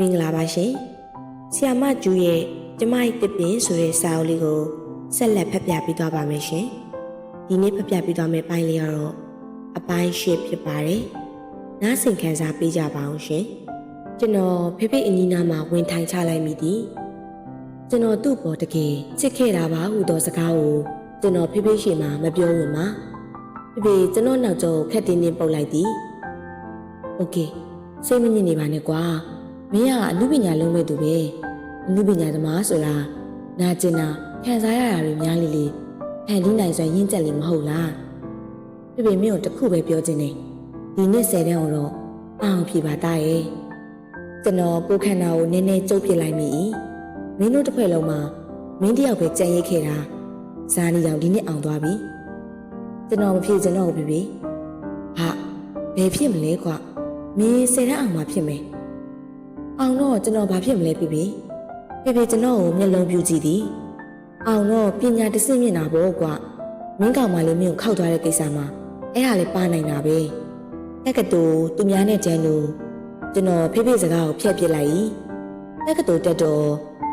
မင်္ဂလာပါရှင်ဆီယာမကျူရဲ့ကျမရဲ့တစ်ပင်ဆိုတဲ့စာအုပ်လေးကိုဆက်လက်ဖတ်ပြပေးသွားပါမယ်ရှင်ဒီနေ့ဖတ်ပြပေးသွားမယ့်ပိုင်းလေးကတော့အပိုင်းရှစ်ဖြစ်ပါတယ်နားဆင်ခံစားပေးကြပါအောင်ရှင်ကျွန်တော်ဖေဖေအနီးနားမှာဝင်ထိုင်ချလိုက်မိသည်ကျွန်တော်သူ့ပေါ်တကယ်ချစ်ခဲ့တာပါဟူသောစကားကိုကျွန်တော်ဖေဖေရှိမှမပြောဝင်ပါဖေဖေကျွန်တော်နောက်ကျောခက်တင်းတင်းပုတ်လိုက်သည်โอเคစိတ်မညစ်နေပါနဲ့ကွာ မင်းကအမှုပညာလုံးမဲ့သူပဲအမှုပညာသမားဆိုတာနာကျင်တာခံစားရတာတွေများလေလေဖန်တီးနိုင်စွာရင့်ကျက်လေမဟုတ်လားပြပြမင်းကိုတခုပဲပြောချင်တယ်ဒီနှစ်ဆယ်တန်းတော့အောင်ဖြေပါသားရဲ့ကျွန်တော်ကိုယ်ခန္ဓာကိုနည်းနည်းကျုပ်ပြစ်လိုက်မိမင်းတို့တစ်ဖွဲ့လုံးမှာမင်းတယောက်ပဲကြံ့ရိတ်ခဲ့တာဇာနီတောင်ဒီနှစ်အောင်သွားပြီကျွန်တော်မဖြေချင်တော့ဘူးပြပြဟာဘယ်ဖြစ်မလဲကွာမင်းဆယ်တန်းအောင်မှဖြစ်မယ် အောင်တော့ကျွန်တော်ဘာဖြစ်မလဲပြပြပြပြကျွန်တော်ကိုမျက်လုံးပြူကြည့်သည်အောင်တော့ပညာတဆင့်မြင့်တာပေါ့ကွာမင်းကောင်မလေးမင်းကိုခောက်သွားတဲ့ကိစ္စမှာအဲ့ဒါလည်းပါနိုင်တာပဲတက်ကတူသူများနဲ့တန်းလို့ကျွန်တော်ဖေဖေစကားကိုဖျက်ပစ်လိုက်၏တက်ကတူတက်တော့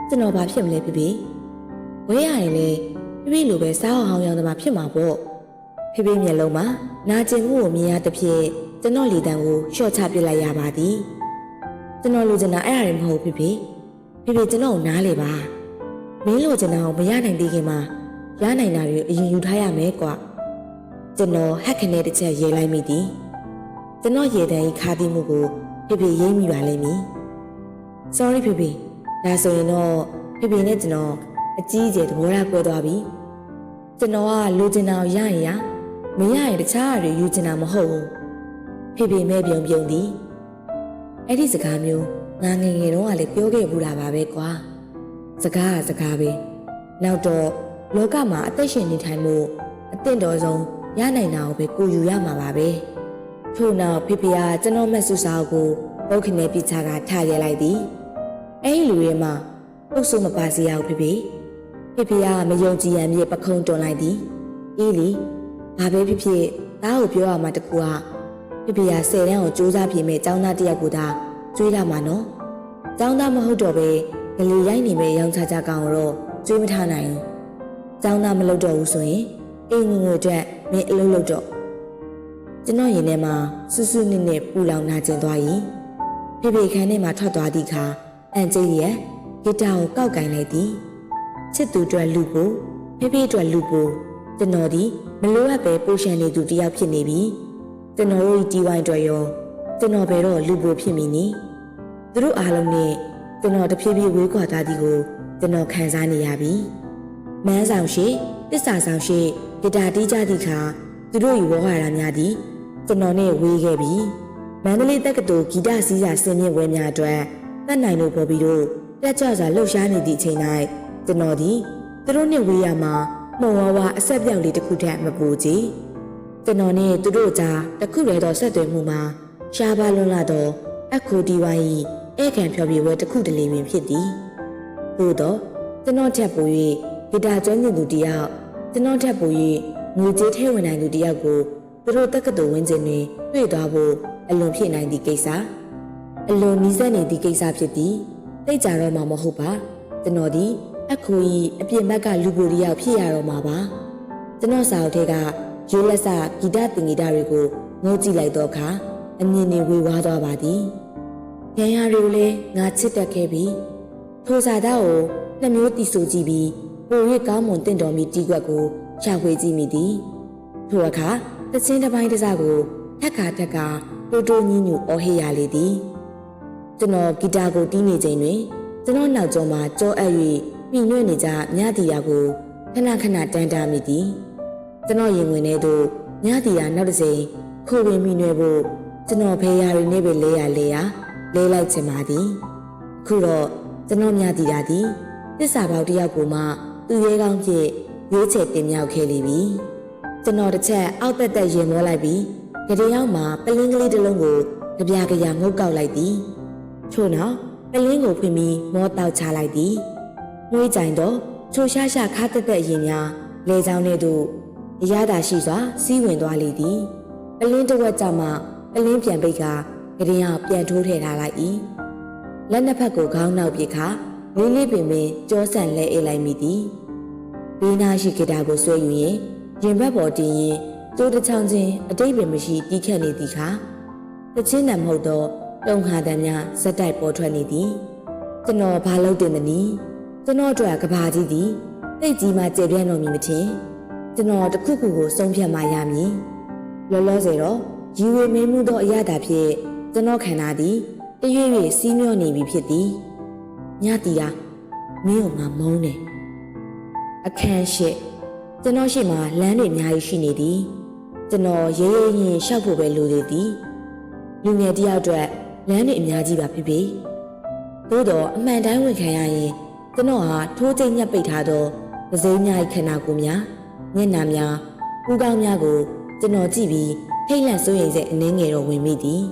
ကျွန်တော်ဘာဖြစ်မလဲပြပြဝဲရရင်လေပြပြလိုပဲစားအောင်အောင်ရောင်သမားဖြစ်မှာပေါ့ဖေဖေမျက်လုံးမှာနာကျင်မှုကိုမြင်ရတဲ့ဖြင့်ကျွန်တော်လေတံကိုရှော့ချပစ်လိုက်ရပါသည် ကျွန်တော်လိုချင်တာအဲ့အရာတွေမဟုတ်ဖြစ်ဖြစ်ဖြစ်ဖြစ်ကျွန်တော်ကိုနားလေပါမင်းလိုချင်တာကိုမရနိုင်သေးခင်မှာရနိုင်တာတွေအရင်ယူထားရမယ်ကွာကျွန်တော်ဟက်ခနဲ့တစ်ချက်ရေးလိုက်မိသည်ကျွန်တော်ရေတန်းကြီးခါတိမှုကိုဖြစ်ဖြစ်ရေးမိပါလိမ့်မည် sorry ဖြစ်ဖြစ်ဒါဆိုရင်တော့ဖြစ်ဖြစ်နဲ့ကျွန်တော်အကြီးအကျယ်သဘောထားကွဲသွားပြီကျွန်တော်ကလိုချင်တာကိုရရင်ရမရရင်တခြားအရာတွေယူချင်တာမဟုတ်ဘူးဖြစ်ဖြစ်မဲ့ပြုံပြုံသည် အဲ့ဒီစကားမျိုးငါငယ်ငယ်တုန်းကလည်းပြောခဲ့ဘူးတာပါပဲကွာစကားကစကားပဲနောက်တော့လောကမှာအသက်ရှင်နေထိုင်မှုအသင့်တော်ဆုံးရနိုင်တာကိုပဲကိုယူရမှာပါပဲထို့နောက်ဖေဖေကကျွန်တော်မက်ဆူစာကိုပုတ်ခနဲ့ပြစ်ချကထားခဲ့လိုက်သည်အဲ့ဒီလူတွေမှာပုတ်ဆုမပါစေရဘူးဖေဖေဖေဖေကမယုံကြည်ရမြေပခုံးတွန်လိုက်သည်အေးလီဘာပဲဖြစ်ဖြစ်သားကိုပြောရမှာတကူက ဖေဖေကဆယ်တန်းကိုစူးစမ်းပြင်မဲ့ចောင်းသားတစ်ယောက်ကိုသာကျွေးလာမှာနော်။ចောင်းသားမဟုတ်တော့ပဲဂလီရိုက်နေမဲ့ရောင်ချာချာကောင်ကိုတော့ကျွေးမထားနိုင်ဘူး။ចောင်းသားမလုပ်တော့ဘူးဆိုရင်အိမ်ငွေငွေအတွက်မင်းအလုပ်လုပ်တော့ကျွန်တော်ရင်ထဲမှာဆူဆူနစ်နစ်ပူလောင်နာကျင်သွားရင်ဖေဖေခန်းထဲမှာထွက်သွားသည့်အခါအန်ကျိရဲ့ဂီတာကိုကောက်ကင်လိုက်သည်ချစ်သူအတွက်လူကိုဖေဖေအတွက်လူကိုကျွန်တော်ဒီမလိုအပ်ပဲပိုရှန်နေသူတစ်ယောက်ဖြစ်နေပြီ ကျွန်တော်တို့ဒီဝိုင်းအတွက်ရောကျွန်တော်ဘယ်တော့လူပိုဖြစ်မိနေသူတို့အားလုံးနဲ့ကျွန်တော်တဖြည်းဖြည်းဝေးကွာသားသည်ကိုကျွန်တော်ခံစားနေရပြီမန်းဆောင်ရှိတစ္ဆာဆောင်ရှိဂီတာတီးကြသည့်အခါသူတို့ယူဝဟရာများသည်ကျွန်တော်နဲ့ဝေးခဲ့ပြီမန္တလေးတက္ကသိုလ်ဂီတစီးစာဆင်မြင့်ဝဲများအတွက်တက်နိုင်လို့ပေါ်ပြီးတော့တက်ကြွစွာလှုပ်ရှားနေသည့်အချိန်၌ကျွန်တော်သည်သူတို့နဲ့ဝေးရမှာမှုံဝါးဝါအဆက်ပြောက်လေးတစ်ခုတည်းမပူကြည် ကျွန်တော်နဲ့သူတို့ကြားတခုလေတော့ဆက်သွယ်မှုမှာရှားပါလွန်းလာတော့အခုဒီဝိုင်းဧကန်ဖြောပြဝဲတခုတလေပင်ဖြစ်သည်သို့တော့ကျွန်တော်ထက်ပို၍ဂီတာကျွမ်းကျင်သူတယောက်ကျွန်တော်ထက်ပို၍ငွေကြေးထဲဝင်နိုင်သူတယောက်ကိုသူတို့တက္ကသိုလ်ဝင်းကျင်တွင်တွေ့သွားဖို့အလွန်ဖြစ်နိုင်သည့်ကိစ္စအလွန်နီးစပ်နေသည့်ကိစ္စဖြစ်သည်သိကြတော့မှမဟုတ်ပါကျွန်တော်ဒီအခုကြီးအပြင်ဘက်ကလူပူတယောက်ဖြစ်ရတော့မှာပါကျွန်တော်စာအုပ်ထဲက ရိုးလက်စဂီတသင်္ဂီတတွေကိုငုံကြည့်လိုက်တော့အခါအမြင်တွေဝေဝါးသွားပါသည်။ရန်ရတွေကိုလည်းငါချစ်တတ်ခဲ့ပြီ။ထိုစာသားကိုနှစ်မျိုးတီဆိုကြည့်ပြီးပို၍ကောင်းမွန်တင့်တော်မီတီးကွက်ကိုရှာဖွေကြည့်မိသည်။ထိုအခါတချင်းတစ်ပိုင်းတစ်စကိုထက်ခါထက်ခါတိုးတိုးညင်းညူအော်ဟေးရလေသည်။ကျွန်တော်ဂီတာကိုတီးနေချိန်တွင်ကျွန်တော်နောက်ကျောမှာကြောအပ်၍ပြီးညွှဲနေကြမြတီရာကိုခဏခဏတန်းတာမိသည်။ ကျွန်တော်ရင်ဝင်နေသူညတီတာနောက်တစ်စိမ်ခိုးဝင်မိနေဖို့ကျွန်တော်ဖေးရာတွေနဲ့ပဲလဲရလဲရလဲလိုက်ချင်ပါသည်အခုတော့ကျွန်တော်ညတီတာသည်တစ္ဆာပေါက်တစ်ယောက်ကိုမှသူ့ရဲကောင်းဖြစ်ရွေးချယ်တင်မြောက်ခဲ့လိမ့်မည်ကျွန်တော်တစ်ချက်အောက်တက်တက်ရင်မောလိုက်ပြီးကြတဲ့ရောက်မှာပလင်းကလေးတစ်လုံးကိုကြပြကြရငုတ်ကောက်လိုက်သည်ထို့နောက်ပလင်းကိုဖွင့်ပြီးမောတောက်ချလိုက်သည်ငွေကြိုင်တော့ချိုရှားရှားခါတက်တက်ရင်များလေချောင်းနဲ့တို့ အရသာရှိစွာစီးဝင်သွားလေသည်ပလင်းတစ်ဝက်ကြမှပလင်းပြန်ပိတ်ကကရင်အောင်ပြန်ထိုးထည့်ထားလိုက်၏လက်နှစ်ဖက်ကိုခေါင်းနောက်ပြခါလေးလေးပင်ပင်ကြောဆန်လဲအေးလိုက်မိသည်ဘေးနာရှိဂီတာကိုဆွဲယူရင်ရင်ဘက်ပေါ်တင်ရင်ကျိုးတစ်ချောင်းချင်းအတိတ်ပင်မရှိတီးခတ်နေသည်ခါတချင်းတံမဟုတ်တော့တုံခါတံများဇက်တိုက်ပေါ်ထွက်နေသည်ကျွန်တော်ဘာလုပ်တင်သနည်းကျွန်တော်အတွက်ကဘာကြီးသည်တိတ်ကြီးမှကျေပြန့်တော်မူမထင် ကျွန်တော်တစ်ခုခုကိုစုံဖြတ်မှရမည်လောလောဆယ်တော့ရီဝေမင်းမှုသောအရာတာဖြင့်ကျွန်တော်ခန္ဓာသည်တရွေ့ရွေ့စီးမျောနေပြီဖြစ်သည်ညတီတာမင်းတို့ငါမုန်းတယ်အခန်းရှိကျွန်တော်ရှိမှလမ်းတွေအများကြီးရှိနေသည်ကျွန်တော်ရဲရဲရင်ရှောက်ဖို့ပဲလိုသေးသည်လူငယ်တယောက်အတွက်လမ်းတွေအများကြီးပါဖြစ်ဖြစ်သို့တော့အမှန်တိုင်းဝင်ခံရရင်ကျွန်တော်ဟာထိုးကျိတ်ညက်ပိတ်ထားသောပစိမ်းများ၏ခန္ဓာကိုယ်များ မျက်နှာများပူကောင်းများကိုကျွန်တော်ကြည့်ပြီးထိတ်လန့်စိုးရိမ်စိတ်အနှင်းငယ်တော့ဝင်မိသည်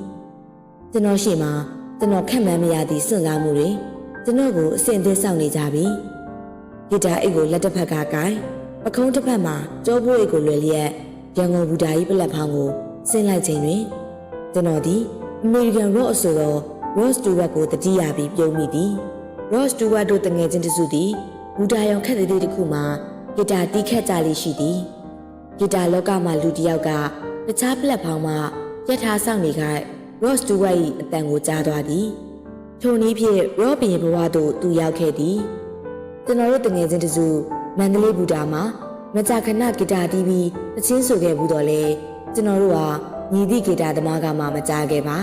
ကျွန်တော်ရှိမှကျွန်တော်ခက်မှန်းမရသည့်စွန့်စားမှုတွေကျွန်တော်ကိုအဆင်သင့်ဆောင်နေကြပြီဂီတာအိတ်ကိုလက်တစ်ဖက်ကကိုင်ပခုံးတစ်ဖက်မှာကြောပိုးအိတ်ကိုလွယ်လျက်ရန်ကုန်ဘူတာကြီးပလက်ဖောင်းကိုဆင်းလိုက်ချိန်တွင်ကျွန်တော်သည် American Rock အဆိုတော် Ross Stewart ကိုတတိယပြီးပြုံးမိသည် Ross Stewart တို့တငယ်ချင်းတစုသည်ဘူတာရောင်ခက်သေးသေးတစ်ခုမှာ ဂီတာတီးခတ်ကြလေးရှိသည်ဂီတာလောကမှာလူတစ်ယောက်ကတခြားပလက်ဖောင်းမှာရထားဆောင်နေက Ross Stewart ၏အတန်ကိုကြားသွားသည်ထိုနည်းဖြင့် Ross ဘင်ဘဝသို့သူရောက်ခဲ့သည်ကျွန်တော်တို့တငယ်ချင်းတစုမန္တလေးဘူတာမှာမကြာခဏဂီတာတီးပြီးတချင်းဆိုခဲ့ဘူးတော့လေကျွန်တော်တို့ဟာညီသည့်ဂီတာသမားကမှမကြားခဲ့ပါ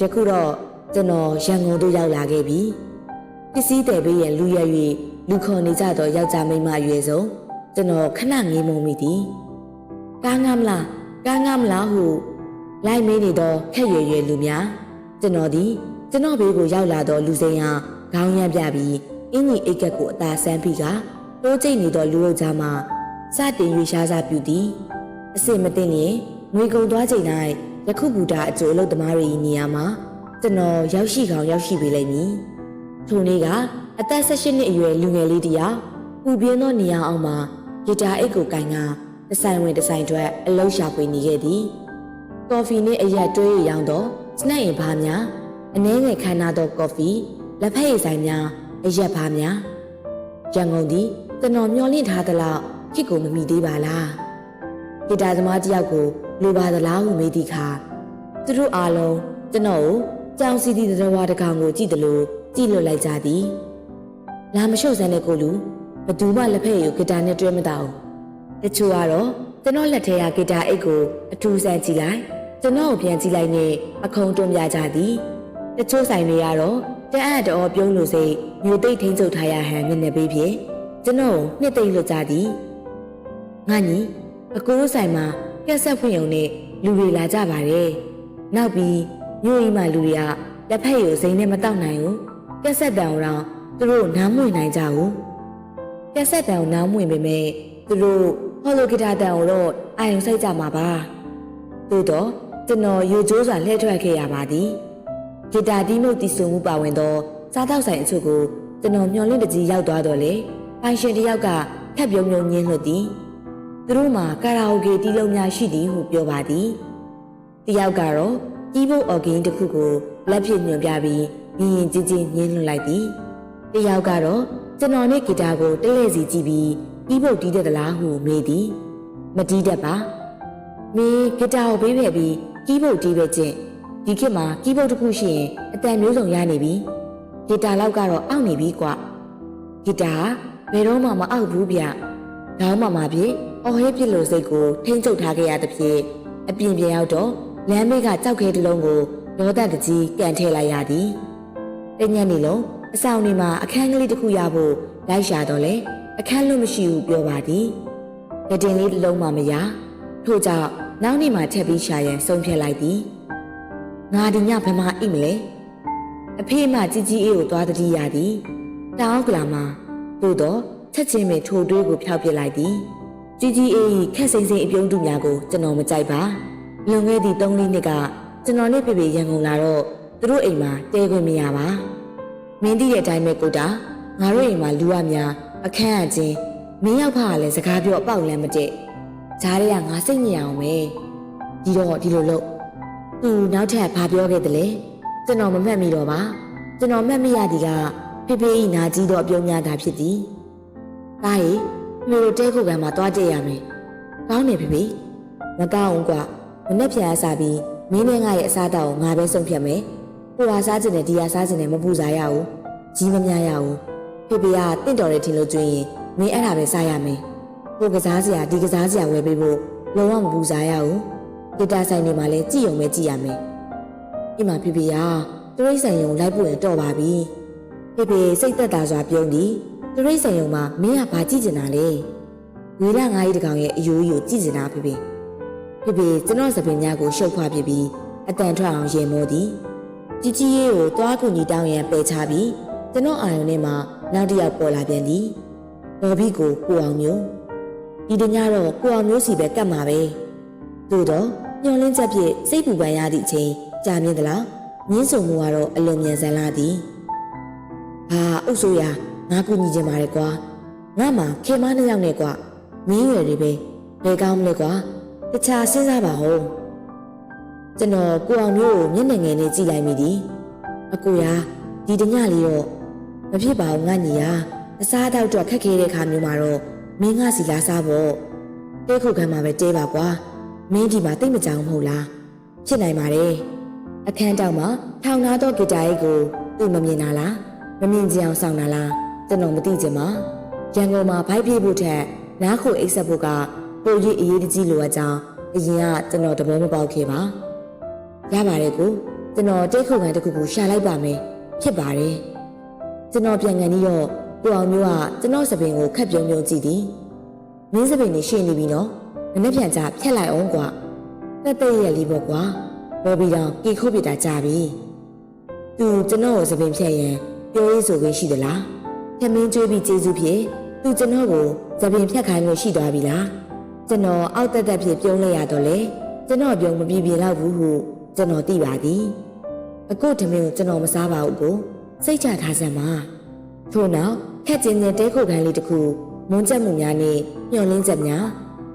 ယခုတော့ကျွန်တော်ရန်ကုန်သို့ရောက်လာခဲ့ပြီပစ္စည်းတယ်ပေးရလူရ၍ လူခေါ်နေကြတော့ယောက်ျားမိန်းမအရွယ်ဆုံးကျွန်တော်ခဏငေးမုံမိသည်ကားငါမလားကားငါမလားဟုလိုက်မေးနေတော့ခက်ရွယ်ရွယ်လူများကျွန်တော်သည်ကျွန်တော်ဘေးကိုရောက်လာတော့လူစိမ်းဟာခေါင်းရမ်းပြပြီးအင်းကြီးအိတ်ကက်ကိုအသာဆန်းပြီးကတိုးကျိတ်နေတော့လူတို့ကြားမှာစတင်ရွေရှားစားပြူသည်အစ်စ်မသိရင်ငွေကုန်သွားချိန်တိုင်းယခုဘူတာအကျိုးအလုပ်သမားတွေ၏နေရာမှာကျွန်တော်ရောက်ရှိကောင်ရောက်ရှိပေးလိမ့်မည်ထိုနေ့က အသက်16နှစ်အရွယ်လူငယ်လေးတစ်ယောက်ပူပြင်းသောနေရာအောင်မှာဂီတာအိတ်ကိုကင်ကတဆိုင်ဝင်တဆိုင်ထွက်အလုံးရှာဖွေနေခဲ့သည်ကော်ဖီနှင့်အရက်တွဲရရောင်းသောစနက်ရင်ဘားများအနှဲငယ်ခမ်းနားသောကော်ဖီလက်ဖက်ရည်ဆိုင်များအရက်ဘားများရန်ကုန်သည်ကျွန်တော်မျှော်လင့်ထားသလောက်ခစ်ကိုမမီသေးပါလားဂီတာသမားတစ်ယောက်ကိုလိုပါသလားဟုမေးသည့်အခါသူတို့အားလုံးကျွန်တော်ကိုကြောင်စီတီတရဝါတကောင်ကိုကြည့်တယ်လို့ကြည့်လွတ်လိုက်ကြသည် လာမရှုပ်စမ်းတဲ့ကိုလူဘသူမှလက်ဖက်ရည်ကိုဂီတာနဲ့တွဲမတော့တချို့ကတော့ကျွန်တော်လက်ထဲကဂီတာအိတ်ကိုအထူးဆန်းကြည့်လိုက်ကျွန်တော်ကိုပြန်ကြည့်လိုက်နဲ့အခုံတွန်းပြကြသည်တချို့ဆိုင်တွေကတော့တအံ့တော်ပြုံးလို့စိတ်မျိုးသိပ်ထိန်ချုပ်ထားရဟန်မျက်နှာပေးဖြင့်ကျွန်တော်ကိုနှစ်သိမ့်လွတ်ကြသည်ငါညီအကိုတို့ဆိုင်မှာကက်ဆက်ဖွင့်ုံနဲ့လူတွေလာကြပါတယ်နောက်ပြီးမြို့အိမ်မှာလူတွေကလက်ဖက်ရည်ကိုစိမ့်နဲ့မတောက်နိုင်ဘူးကက်ဆက်တံအောင် သူတို့နားမွေနိုင်ကြဘူးကက်ဆက်တံကိုနားမွေပေမဲ့သူတို့ဟောလိုဂီတာတံကိုတော့အာရုံစိုက်ကြမှာပါသို့တော့ကျွန်တော်ယူကျိုးစွာလှည့်ထွက်ခဲ့ရပါသည်ဂီတာတီးမှုတည်ဆုံမှုပါဝင်သောစားတောက်ဆိုင်အချို့ကိုကျွန်တော်မျော်လင့်တကြီးရောက်သွားတော့လေပိုင်ရှင်တယောက်ကထပ်ပြုံးပြုံးညင်းလွတ်သည်သူတို့မှာကာရာအိုကေတီးလုံးများရှိသည်ဟုပြောပါသည်တယောက်ကတော့ကြီးဖို့အော်ဂင်းတစ်ခုကိုလက်ဖြင့်ညွှန်ပြပြီးရင်ရင်ကြီးကြီးညင်းလွတ်လိုက်သည် တယောက်ကတော့ကျွန်တော်နဲ့ဂီတာကိုတလဲစီကြည့်ပြီးကြီးဖို့တီးတဲ့သလားဟုမေးသည်မတီးတတ်ပါမင်းဂီတာကိုပေးဖယ်ပြီးကြီးဖို့တီးပဲကျင့်ဒီခေတ်မှာကြီးဖို့တစ်ခုရှိရင်အတန်မျိုးစုံရနေပြီဂီတာလောက်ကတော့အောက်နေပြီကွာဂီတာဘယ်တော့မှမအောက်ဘူးဗျ။ခေါင်းမမဖြစ်အော်ဟဲဖြစ်လို့စိတ်ကိုထိမ့်ချုပ်ထားခဲ့ရသဖြင့်အပြင်ပြန်ရောက်တော့လမ်းမေးကကြောက်ခဲတစ်လုံးကိုဒေါသတကြီးကန်ထည့်လိုက်ရသည်။တညနေလုံး အဆောင်နေမှာအခန်းကလေးတစ်ခုရဖို့လိုက်ရှာတော့လေအခန်းလုံးမရှိဘူးပြောပါသည်။ကတင်လေးတစ်လုံးမှမရထို့ကြောင့်နောက်နေ့မှချက်ပြီးရှာရန်ဆုံးဖြတ်လိုက်သည်။ငါဒီညဘယ်မှာအိတ်မလဲ။အဖေမှជីជីအေးကိုသွားတတိရသည်။တောင်းကလာမှာသို့တော့ချက်ချင်းပဲထိုတွေးကိုဖျောက်ပစ်လိုက်သည်ကြီးကြီးအေးခက်စိမ့်စိမ့်အပြုံးတူများကိုကျွန်တော်မကြိုက်ပါလွန်ခဲ့သည့်၃လေးနှစ်ကကျွန်တော်နဲ့ဖေဖေရန်ကုန်လာတော့သူတို့အိမ်မှာတဲခွင့်မရပါ မင်းသိတဲ့အတိုင်းပဲကိုတာငါတို့အိမ်မှာလူရများအခန်းအချင်းမင်းရောက်ဖားကလည်းစကားပြောအပေါက်လမ်းမတည့်ဂျားတွေကငါစိတ်ညစ်အောင်ပဲဒီတော့ဒီလိုလို့သူနောက်ထပ်ဘာပြောခဲ့တယ်လဲကျွန်တော်မမှတ်မိတော့ပါကျွန်တော်မှတ်မိရသည်ကဖေဖေဤနာကြီးတော့အပြုံးများတာဖြစ်သည်။ဒါရီဖေဖေတို့တဲခုခံမှာတွားကြည့်ရမယ်။ကောင်းတယ်ဖေဖေ။မကောင်းဘူးကွာ။မနေ့ပြန်အစားပြီးမင်းနဲ့ငါရဲ့အစားအသောက်ကိုငါပဲဆုံးဖြတ်မယ်။ ကိုဟာစားခြင်းနဲ့ဒီဟာစားခြင်းနဲ့မပူစားရဘူး။ကြီးမများရဘူး။ဖေဖေကတင့်တော်တယ်ထင်လို့ကျွင်းရင်မင်းအဲ့ဒါပဲစားရမယ်။ကိုကစားစရာဒီကစားစရာဝယ်ပေးဖို့လုံးဝမပူစားရဘူး။ဂီတာဆိုင်တွေမှာလည်းကြည့်ုံပဲကြည့်ရမယ်။ဒီမှာဖေဖေကသူရိတ်ဆိုင်ရုံလိုက်ပို့ရင်တော့ပါပြီ။ဖေဖေစိတ်သက်သာစွာပြုံးသည်သူရိတ်ဆိုင်ရုံမှာမင်းကဘာကြည့်ကျင်တာလဲ။ဝေလာငါးကြီးတကောင်ရဲ့အယိုးယိုကြည့်ကျင်တာဖေဖေ။ဖေဖေကျွန်တော်စပင်များကိုရှုပ်ခွာပြပြီးအတန်ထွက်အောင်ရေမိုးသည်။ ကြီးကြီးရေးကိုသွားကူညီတောင်းရန်ပယ်ချပြီးကျွန်တော်အာရုံထဲမှာနောက်တစ်ယောက်ပေါ်လာပြန်သည်။တော်ပြီကိုကိုအောင်မျိုးဒီတညတော့ကိုအောင်မျိုးစီပဲကတ်မှာပဲ။သို့တော့ညှော်လင်းချက်ဖြင့်စိတ်ပူပန်ရသည့်အချိန်ကြာမြင့်သလားမြင်းစုံမှုကတော့အလွန်မြန်ဆန်လာသည်။ဟာအုပ်ဆိုးရငါကူညီခြင်းပါတယ်ကွာ။ငါမှခေမနှစ်ယောက်နဲ့ကွာမင်းရွယ်တွေပဲဘယ်ကောင်းမလဲကွာ။တခြားစဉ်းစားပါဦး။ ကျွန်တော်ကိုအောင်မျိုးကိုမျက်နှာငယ်နဲ့ကြည့်လိုက်မိသည်။အကူရာဒီတညလေးတော့မဖြစ်ပါဘူးငါညီယာအစားအသောက်တော့ခက်ခဲတဲ့ခါမျိုးမှာတော့မင်းငါစီလာစားဖို့တဲခုခံမှာပဲတဲပါကွာမင်းဒီမှာတိတ်မကြောင်မဟုတ်လားဖြစ်နိုင်ပါတယ်အခန်းတောက်မှာထောင်ထားသောဂီတာရိတ်ကိုသူ့မမြင်တာလားမမြင်ကြအောင်ဆောင်တာလားကျွန်တော်မသိချင်ပါရန်ကုန်မှာဘိုက်ပြေးဖို့ထက်နားခိုအိတ်ဆက်ဖို့ကပိုရည်အရေးတကြီးလိုအပ်ကြောင်းအရင်ကကျွန်တော်တဘောမပေါက်ခဲ့ပါ ရပါတယ်ကိုကျွန်တော်တိတ်ခုခံတစ်ခုကိုရှာလိုက်ပါမယ်ဖြစ်ပါတယ်ကျွန်တော်ပြန်ကန်ပြီးတော့ကိုအောင်မျိုးကကျွန်တော်စပင်ကိုခက်ပြုံးပြုံးကြည့်သည်မင်းစပင်နေရှင်းနေပြီနော်မနေ့ပြန်ကြဖြတ်လိုက်အောင်ကွာတက်တဲ့ရဲ့လီပေါ့ကွာဘော်ဘီတောင်ကြေခုတ်ပြတာကြပြီသူကျွန်တော်ကိုစပင်ဖြတ်ရင်ပြောရေးဆိုခွင့်ရှိသလားခမင်းကျွေးပြီးကျေးဇူးဖြင့်သူကျွန်တော်ကိုစပင်ဖြတ်ခိုင်းလို့ရှိသွားပြီလားကျွန်တော်အောက်တက်တက်ဖြစ်ပြုံးလိုက်ရတော့လေကျွန်တော်ပြုံးမပြပြတော့ဘူးဟု ကျွန်တော်သိပါသည်အခုထမင်းကိုကျွန်တော်မစားပါဘူးကိုစိတ်ချထားစမ်းပါထို့နောက်ခက်ကျင်းတဲ့တဲခုတ်ခိုင်းလေးတစ်ခုမွန်းချက်မှုများနဲ့ညှော်လင်းချက်များ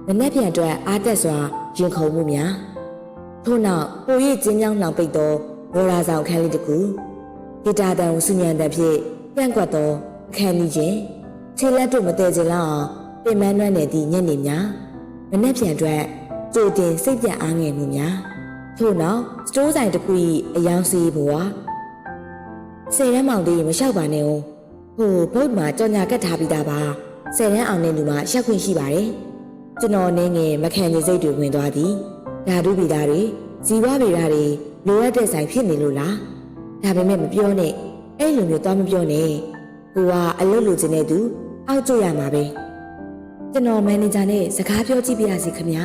မနှက်ပြန်အတွက်အားတက်စွာရင်ခုန်မှုများထို့နောက်ပိုရိပ်ကျင်းကြောင်းနှောင်ပိတ်သောဘော်ရာဆောင်ခန်းလေးတစ်ခုဂီတာတန်ကိုစုညံတဲ့ဖြင့်ပြန့်ကွက်သောအခန်းကြီးချင်းခြေလက်တို့မတည့်ချင်လောက်အောင်ပြင်ပန်းနှွမ်းနေသည့်ညနေများမနှက်ပြန်အတွက်ကြိုတင်စိတ်ပြတ်အားငယ်မှုများ ထို့နောက်စတိုးဆိုင်တစ်ခု၏အယောင်စီးဘဝဆယ်ရမ်းမောင်လေးမလျှောက်ပါနဲ့ဦးဟိုဘုတ်မှာကြော်ညာကတ်ထားပြီးသားပါဆယ်ရမ်းအောင်တဲ့လူမှရှက်ခွင့်ရှိပါတယ်ကျွန်တော်နေငယ်မခံနေစိတ်တွေဝင်သွားသည်ဓာတုဗီဓာတွေဇီဝဗေဒတွေလိုအပ်တဲ့ဆိုင်ဖြစ်နေလို့လားဒါပေမဲ့မပြောနဲ့အဲ့လိုမျိုးသွားမပြောနဲ့ကိုကအလုပ်လုပ်ခြင်းနဲ့သူအောက်ကျရမှာပဲကျွန်တော်မန်နေဂျာနဲ့စကားပြောကြည့်ပြရစီခင်ဗျာ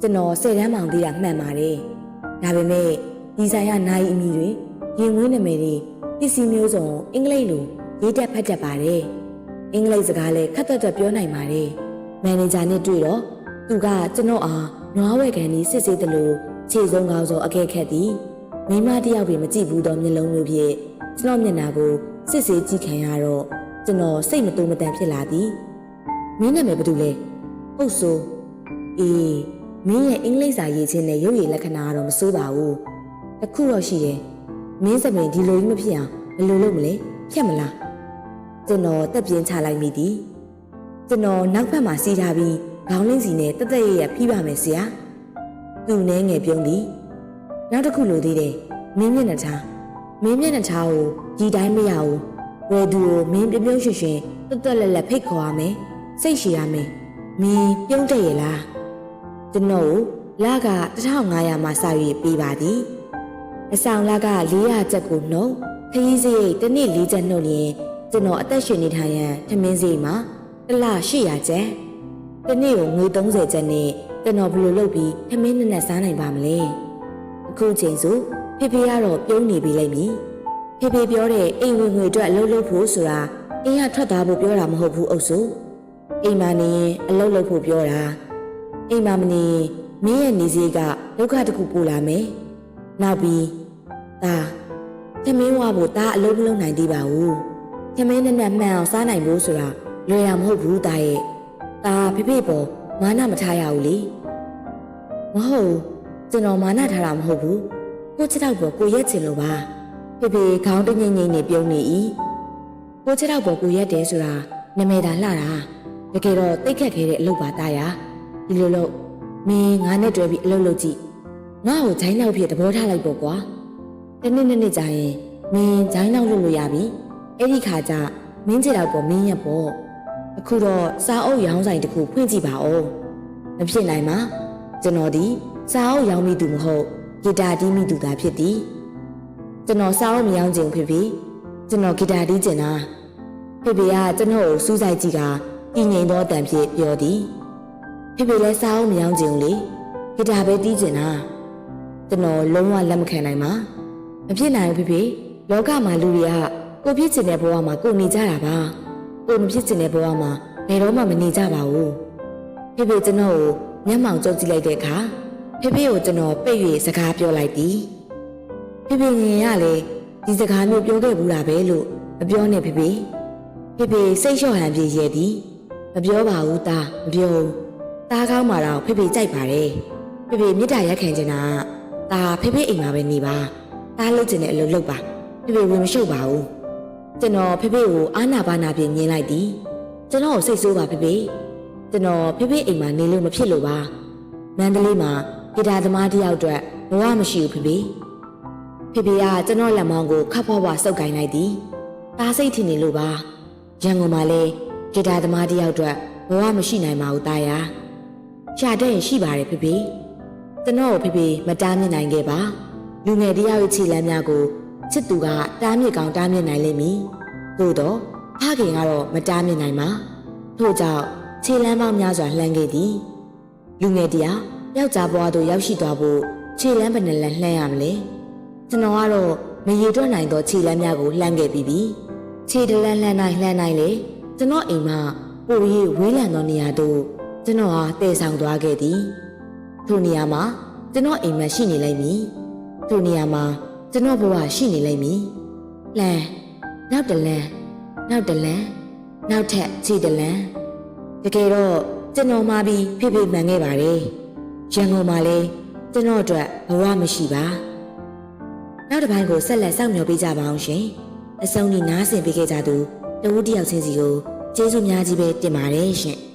ကျွန်တော်ဆယ်တန်းမောင်သေးတာမှန်ပါတယ်ဒါပေမဲ့ဒီဆိုင်ကနိုင်အမီတွေရင်ဝင်းနာမည်တွေပစ္စည်းမျိုးစုံအင်္ဂလိပ်လိုရေးတက်ဖတ်တတ်ပါတယ်အင်္ဂလိပ်စကားလည်းခက်သက်သက်ပြောနိုင်ပါတယ်မန်နေဂျာနဲ့တွေ့တော့သူကကျွန်တော်အားနွားဝဲကန်ကြီးစစ်ဆေးတယ်လို့ခြေဆုံးကောင်းဆုံးအကဲခက်သည်မိမတယောက်ပင်မကြည့်ဘူးသောမျက်လုံးမျိုးဖြင့်ကျွန်တော်မျက်နှာကိုစစ်ဆေးကြည့်ခံရတော့ကျွန်တော်စိတ်မတူမတန်ဖြစ်လာသည်မင်းနာမည်ဘာတူလဲဟုတ်ဆိုအေး မင်းရဲ့အင်္ဂလိပ်စာရေးခြင်းနဲ့ရုပ်ရည်လက္ခဏာကတော့မစိုးပါဘူးတခုတော့ရှိတယ်မင်းစပင်ဒီလိုကြီးမဖြစ်အောင်ဘယ်လိုလုပ်မလဲဖြတ်မလားကျွန်တော်တက်ပြင်းချလိုက်မိသည်ကျွန်တော်နောက်ဖက်မှာစီးထားပြီးခေါင်းလင်းစီနဲ့တက်တက်ရရဖိပါမယ်ဆရာသူ့နဲ့ငယ်ပြုံးသည်နောက်တစ်ခုလိုသေးတယ်မင်းမျက်နှာထားမင်းမျက်နှာထားကိုဒီတိုင်းမရဘူးဝယ်သူကိုမင်းပြုံးပြုံးရွှင်ရွှင်တက်တက်လက်လက်ဖိတ်ခေါ်ရမယ်စိတ်ရှည်ရမယ်မင်းပြုံးတက်ရလား ကျွန်တော်လက1500မှစ၍ပေးပါသည်အဆောင်လက400ချက်ကိုနှုတ်ခရီးစရိတ်တစ်နေ့4ချက်နှုတ်ရင်ကျွန်တော်အသက်ရှင်နေထိုင်ရန်ထမင်းစရိတ်မှာတစ်လ800ချက်တစ်နေ့ကိုငွေ30ချက်နဲ့ကျွန်တော်ဘယ်လိုလုပ်ပြီးထမင်းနဲ့နဲ့စားနိုင်ပါမလဲအခုချိန်ဆိုဖေဖေကတော့ပြုံးနေပြီလိမ့်မည်ဖေဖေပြောတဲ့အိမ်ဝင်ငွေအတွက်အလုပ်လုပ်ဖို့ဆိုတာအင်းရထွက်သွားဖို့ပြောတာမဟုတ်ဘူးအုပ်စုအိမ်မနေရင်အလုပ်လုပ်ဖို့ပြောတာ အိမ်မမနေရင်မင်းရဲ့နေစည်းကဒုက္ခတစ်ခုပိုလာမယ်နောက်ပြီးဒါသမင်းဝါဖို့ဒါအလုံးမလုံးနိုင်သေးပါဘူးသမင်းနဲ့နဲ့မှန်အောင်စားနိုင်ဖို့ဆိုတာလွယ်တာမဟုတ်ဘူးဒါရဲ့ဒါဖေဖေပေါ်မာနမထားရဘူးလေမဟုတ်ကျွန်တော်မာနထားတာမဟုတ်ဘူးကိုချစ်တော့ပေါ်ကိုရက်ချင်လို့ပါဖေဖေခေါင်းတငိမ့်ငိမ့်နဲ့ပြုံးနေ၏ကိုချတော့ပေါ်ကိုရက်တယ်ဆိုတာနမဲတာလှတာတကယ်တော့တိတ်ခတ်ခဲ့တဲ့အလုပ်ပါသားရ ဒီလိုလို့မင်းငါနဲ့တွေ့ပြီးအလုပ်လုပ်ကြည့်ငါ့ကိုဂျိုင်းနောက်ဖြစ်သဘောထားလိုက်ပေါ့ကွာတနေ့နေ့နေ့ကြာရင်မင်းဂျိုင်းနောက်လုပ်လို့ရပြီအဲ့ဒီခါကျမင်းချေတော့ပေါ်မင်းရက်ပေါ့အခုတော့စာအုပ်ရောင်းဆိုင်တစ်ခုဖွင့်ကြည့်ပါဦးမဖြစ်နိုင်ပါကျွန်တော်ဒီစာအုပ်ရောင်းမိသူမဟုတ်ဂီတာတီးမိသူသာဖြစ်သည်ကျွန်တော်စာအုပ်မရောင်းချင်ဘူးဖေဖေကျွန်တော်ဂီတာတီးချင်တာဖေဖေကကျွန်တော်ကိုစူးစိုက်ကြည့်ကတည်ငြိမ်သောအတန်ဖြင့်ပြောသည် ဖေဖေလည်းစာအုပ်မရောင်းချင်ဘူးလေဂီတာပဲတီးချင်တာကျွန်တော်လုံးဝလက်မခံနိုင်ပါမဖြစ်နိုင်ဘူးဖေဖေလောကမှာလူတွေကကိုဖြစ်ချင်တဲ့ဘဝမှာကိုနေကြတာပါကိုမဖြစ်ချင်တဲ့ဘဝမှာဘယ်တော့မှမနေကြပါဘူးဖေဖေကျွန်တော်ကိုမျက်မှောင်ကျုပ်ကြည့်လိုက်တဲ့အခါဖေဖေကိုကျွန်တော်ပိတ်၍စကားပြောလိုက်သည်ဖေဖေငယ်ရလေဒီစကားမျိုးပြောခဲ့ဘူးလားပဲလို့မပြောနဲ့ဖေဖေဖေဖေစိတ်လျှော့ဟန်ပြေရဲ့သည်မပြောပါဘူးตาမပြောဘူး သားကောင်းမာတော့ဖေဖေကြိုက်ပါတယ်ဖေဖေမြစ်တာရက်ခံချင်တာကဒါဖေဖေအိမ်မှာပဲနေပါသားလုပ်ချင်တဲ့အလုပ်လုပ်ပါဖေဖေဝင်မရှုပ်ပါဘူးကျွန်တော်ဖေဖေကိုအာနာပါနာပြင်ညင်းလိုက်သည်ကျွန်တော်ကိုစိတ်ဆိုးပါဖေဖေကျွန်တော်ဖေဖေအိမ်မှာနေလို့မဖြစ်လို့ပါမန္တလေးမှာဂီတာသမားတယောက်အတွက်ဘဝမရှိဘူးဖေဖေဖေဖေကကျွန်တော်လက်မောင်းကိုခပ်ဖွားဖွားဆုပ်ကိုင်လိုက်သည်သားစိတ်ထင်နေလို့ပါရန်ကုန်မှာလဲဂီတာသမားတယောက်အတွက်ဘဝမရှိနိုင်ပါဘူးသားယာ ရှာတဲ့ရင်ရှိပါတယ်ဖေဖေ။ကျွန်တော်ကိုဖေဖေမတားမြစ်နိုင်ခဲ့ပါ။လူငယ်တစ်ယောက်ရဲ့ခြေလမ်းများကိုချစ်သူကတားမြစ်ကောင်းတားမြစ်နိုင်လိမ့်မည်။သို့တော့ဖခင်ကတော့မတားမြစ်နိုင်ပါ။ထို့ကြောင့်ခြေလမ်းပေါင်းများစွာလှမ်းခဲ့သည်။လူငယ်တယောက်ယောက်ျားဘဝသို့ရောက်ရှိသွားဖို့ခြေလမ်းဘယ်နှလမ်းလှမ်းရမလဲ။ကျွန်တော်ကတော့မရေတွက်နိုင်သောခြေလမ်းများကိုလှမ်းခဲ့ပြီးပြီခြေတလန်းလှမ်းနိုင်လှမ်းနိုင်လေကျွန်တော်အိမ်မှာပိုရီဝေးလံသောနေရာသို့ ကျွန်တော်ဟာတည်ဆောင်သွားခဲ့သည်ထိုနေရာမှာကျွန်တော်အိမ်မှာရှိနေလိမ့်မည်ထိုနေရာမှာကျွန်တော်ဘဝရှိနေလိမ့်မည်လှမ်းနောက်တလန်းနောက်တလန်းနောက်ထပ်ခြေတလန်းတကယ်တော့ကျွန်တော်မှာပြီးဖိဖိမှန်ခဲ့ပါတယ်ရန်ကုန်မှာလဲကျွန်တော်အတွက်ဘဝမရှိပါနောက်တစ်ပိုင်းကိုဆက်လက်စောင့်မျှော်ပေးကြပါအောင်ရှင်။အဆုံးထိနားဆင်ပေးခဲ့ကြသူတဝူးတစ်ယောက်ချင်းစီကိုကျေးဇူးများကြီးပဲတင်ပါတယ်ရှင်။